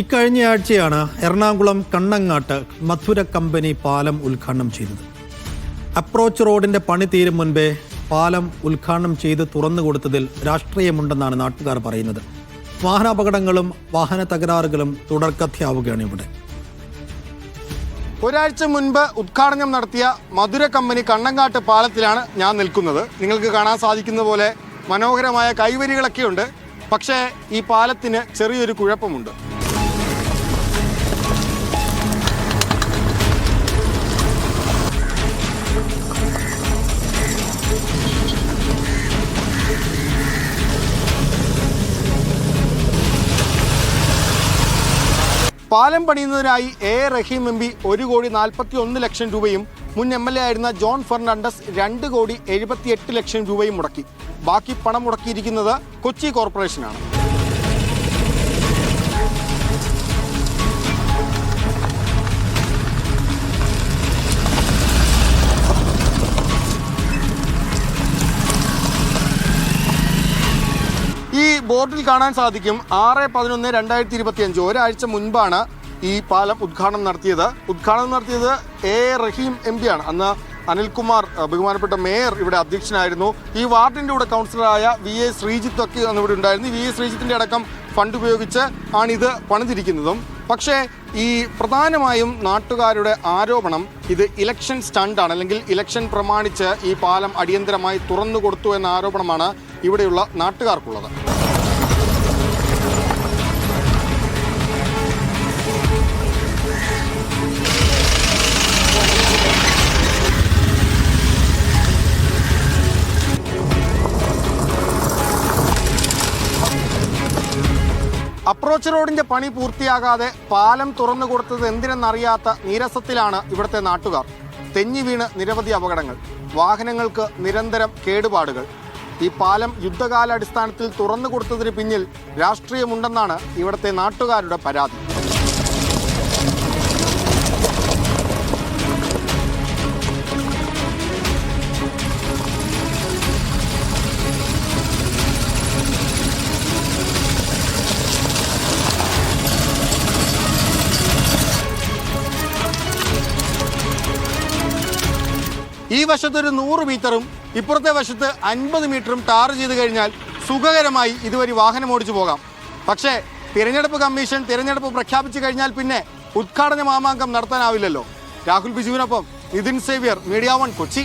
ഇക്കഴിഞ്ഞ ആഴ്ചയാണ് എറണാകുളം കണ്ണങ്ങാട്ട് മധുര കമ്പനി പാലം ഉദ്ഘാടനം ചെയ്തത്. അപ്രോച്ച് റോഡിന്റെ പണി തീരും മുൻപേ പാലം ഉദ്ഘാടനം ചെയ്ത് തുറന്നു കൊടുത്തതിൽ രാഷ്ട്രീയമുണ്ടെന്നാണ് നാട്ടുകാർ പറയുന്നത്. വാഹനാപകടങ്ങളും വാഹന തകരാറുകളും തുടർക്കഥയാവുകയാണ് ഇവിടെ. ഒരാഴ്ച മുൻപ് ഉദ്ഘാടനം നടത്തിയ മധുര കമ്പനി കണ്ണങ്ങാട്ട് പാലത്തിലാണ് ഞാൻ നിൽക്കുന്നത്. നിങ്ങൾക്ക് കാണാൻ സാധിക്കുന്ന പോലെ മനോഹരമായ കൈവരികളൊക്കെയുണ്ട്. പക്ഷേ ഈ പാലത്തിന് ചെറിയൊരു കുഴപ്പമുണ്ട്. പാലം പണിയുന്നതിനായി എ. റഹീം എം പി ഒരു കോടി നാൽപ്പത്തി ഒന്ന് ലക്ഷം രൂപയും മുൻ എം എൽ എ ആയിരുന്ന ജോൺ ഫെർണാണ്ടസ് രണ്ട് കോടി എഴുപത്തിയെട്ട് ലക്ഷം രൂപയും മുടക്കി. ബാക്കി പണം മുടക്കിയിരിക്കുന്നത് കൊച്ചി കോർപ്പറേഷനാണ്. ബോർഡിൽ കാണാൻ സാധിക്കും. ആറ് പതിനൊന്ന് രണ്ടായിരത്തി ഇരുപത്തി അഞ്ച് ഒരാഴ്ച മുൻപാണ് ഈ പാലം ഉദ്ഘാടനം നടത്തിയത്. ഉദ്ഘാടനം നടത്തിയത് എ റഹീം എം ആണ്. അന്ന് അനിൽകുമാർ ബഹുമാനപ്പെട്ട മേയർ ഇവിടെ അധ്യക്ഷനായിരുന്നു. ഈ വാർഡിന്റെ കൂടെ കൗൺസിലറായ വി എ ശ്രീജിത്ത് ഒക്കെ അന്ന് ഇവിടെ ഉണ്ടായിരുന്നു. വി എ ശ്രീജിത്തിന്റെ അടക്കം ഫണ്ട് ഉപയോഗിച്ച് ആണ് ഇത് പണിതിരിക്കുന്നതും. പക്ഷേ ഈ പ്രധാനമായും നാട്ടുകാരുടെ ആരോപണം ഇത് ഇലക്ഷൻ സ്റ്റണ്ടാണ് അല്ലെങ്കിൽ ഇലക്ഷൻ പ്രമാണിച്ച് ഈ പാലം അടിയന്തരമായി തുറന്നു കൊടുത്തു എന്ന ആരോപണമാണ് ഇവിടെയുള്ള നാട്ടുകാർക്കുള്ളത്. അപ്രോച്ച് റോഡിന്റെ പണി പൂർത്തിയാകാതെ പാലം തുറന്നു കൊടുത്തത് എന്തിനെന്നറിയാത്ത നീരസത്തിലാണ് ഇവിടുത്തെ നാട്ടുകാർ. തെന്നി വീണ് നിരവധി അപകടങ്ങൾ. വാഹനങ്ങൾക്ക് നിരന്തരം കേടുപാടുകൾ. ഈ പാലം യുദ്ധകാലാടിസ്ഥാനത്തിൽ തുറന്നു കൊടുത്തതിന് പിന്നിൽ രാഷ്ട്രീയമുണ്ടെന്നാണ് ഇവിടുത്തെ നാട്ടുകാരുടെ പരാതി. ഈ വശത്ത് ഒരു നൂറ് മീറ്ററും ഇപ്പുറത്തെ വശത്ത് അൻപത് മീറ്ററും ടാർ ചെയ്ത് കഴിഞ്ഞാൽ സുഖകരമായി ഇതുവഴി വാഹനം ഓടിച്ചു പോകാം. പക്ഷേ തിരഞ്ഞെടുപ്പ് കമ്മീഷൻ തിരഞ്ഞെടുപ്പ് പ്രഖ്യാപിച്ചു കഴിഞ്ഞാൽ പിന്നെ ഉദ്ഘാടന മാമാങ്കം നടത്താനാവില്ലല്ലോ. രാഹുൽ ബിജുവിനൊപ്പം നിതിൻ സേവ്യർ മീഡിയ വൺ കൊച്ചി.